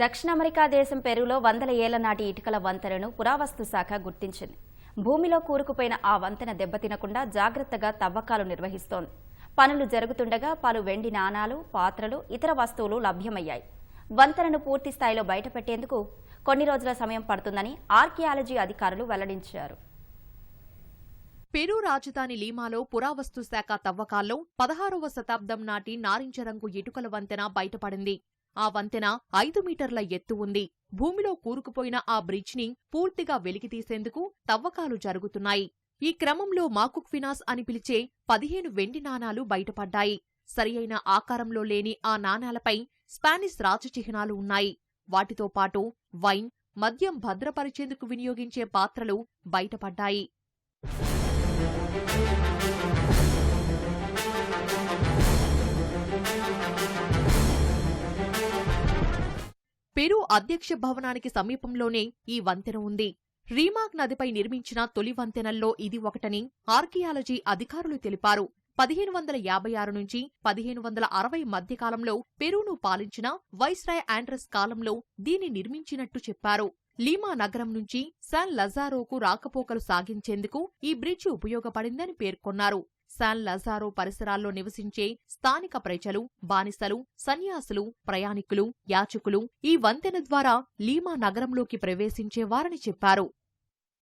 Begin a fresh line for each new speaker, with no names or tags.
దక్షిణ అమెరికా దేశం పెరులో వందల ఏళ్ళ నాటి ఇటుకల వంతెనను పురావస్తు శాఖ గుర్తించింది. భూమిలో కూరుకుపోయిన ఆ వంతెన దెబ్బతినకుండా జాగ్రత్తగా తవ్వకాలు నిర్వహిస్తోంది. పనులు జరుగుతుండగా పలు వెండి నాణాలు పాత్రలు ఇతర వస్తువులు లభ్యమయ్యాయి. వంతెనను పూర్తి స్థాయిలో బయటపెట్టేందుకు కొన్ని రోజుల సమయం పడుతుందని ఆర్కియాలజీ అధికారులు వెల్లడించారు.
పెరు రాజధాని లీమాలో పురావస్తు శాఖ తవ్వకాల్లో పదహారవ శతాబ్దం నాటి నారింజ రంగు ఇటుకల వంతెన బయటపడింది. ఆ వంతెన ఐదు మీటర్ల ఎత్తు ఉంది. భూమిలో కూరుకుపోయిన ఆ బ్రిడ్జ్ని పూర్తిగా వెలికితీసేందుకు తవ్వకాలు జరుగుతున్నాయి. ఈ క్రమంలో మాకుక్ ఫినాస్ అని పిలిచే పదిహేను వెండి నాణాలు బయటపడ్డాయి. సరియైన ఆకారంలో లేని ఆ నాణాలపై స్పానిష్ రాజచిహ్నాలు ఉన్నాయి. వాటితో పాటు వైన్ మద్యం భద్రపరిచేందుకు వినియోగించే పాత్రలు బయటపడ్డాయి. పెరు అధ్యక్ష భవనానికి సమీపంలోనే ఈ వంతెన ఉంది. రీమాక్ నదిపై నిర్మించిన తొలి వంతెనల్లో ఇది ఒకటని ఆర్కియాలజీ అధికారులు తెలిపారు. పదిహేను వందల యాభై ఆరు నుంచి పదిహేను వందల అరవై మధ్యకాలంలో పెరూను పాలించిన వైస్రాయ్ ఆండ్రస్ కాలంలో దీన్ని నిర్మించినట్టు చెప్పారు. లీమా నగరం నుంచి శాన్ లజారోకు రాకపోకలు సాగించేందుకు ఈ బ్రిడ్జి ఉపయోగపడిందని పేర్కొన్నారు. శాన్ లజారో పరిసరాల్లో నివసించే స్థానిక ప్రజలు బానిసలు సన్యాసులు ప్రయాణికులు యాచకులు ఈ వంతెన ద్వారా లీమా నగరంలోకి ప్రవేశించేవారని చెప్పారు.